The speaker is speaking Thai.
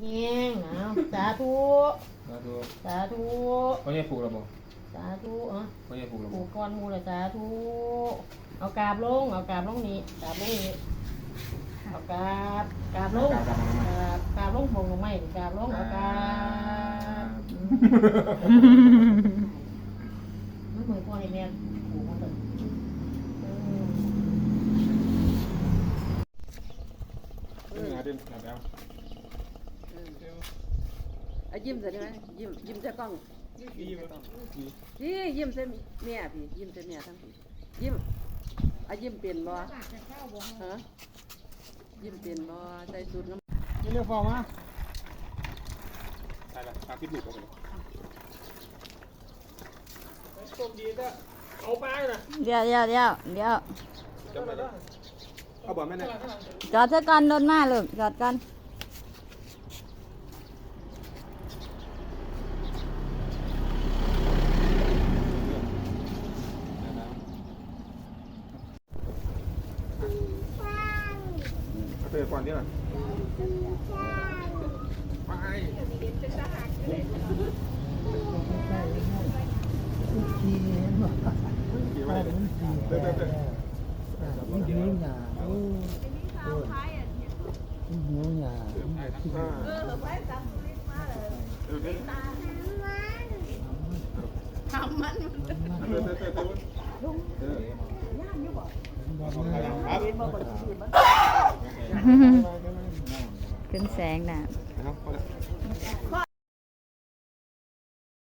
เฮงเอาสาธุมาดูสาธุเขาเนี่ยผูกระบบสาธุเอะเขาเนี่ยผูกระบผูบกก้อนหมูละสาธุ เอากราบลง เอากราบลงนี้กราบลงนี้เอากราบกราบลงกลับมากราบกราบลงบงลงไม่กราบลง เอากราบมันเหมือนพ่อในแม่ผูกมาเถอะอืมมาดินมาแล้ว อะยิ้มใส่ได้ไหมยิ้มยิ้มใส่กล้องดีมั้ยพี่ยิ้มใส่แม่พี่ยิ้มใส่แม่ทั้งพี่ยิ้มอะยิ้มเป็นบ่ฮะยิ้มเป็นบ่ใส่สูทน้ำนี่เรียกฟองมาใช่ละตาพิษบุกเข้าไปโชคดีจ้ะเอาไปนะเดี๋ยวเดี๋ยวเดี๋ยวเดี๋ยวจำไปได้เอาบอกแม่เนี่ยจอดซะก่อนรถมาลูกจอดก่อน เตือนก่อนนี่แหละไปกี่วันเดินเดินเดินหิวหยาโอ้หิวหยาอ่าเดินเดินทำมันเดินเดินเดินเดินเออครับ ขึ้นแสงน่ะ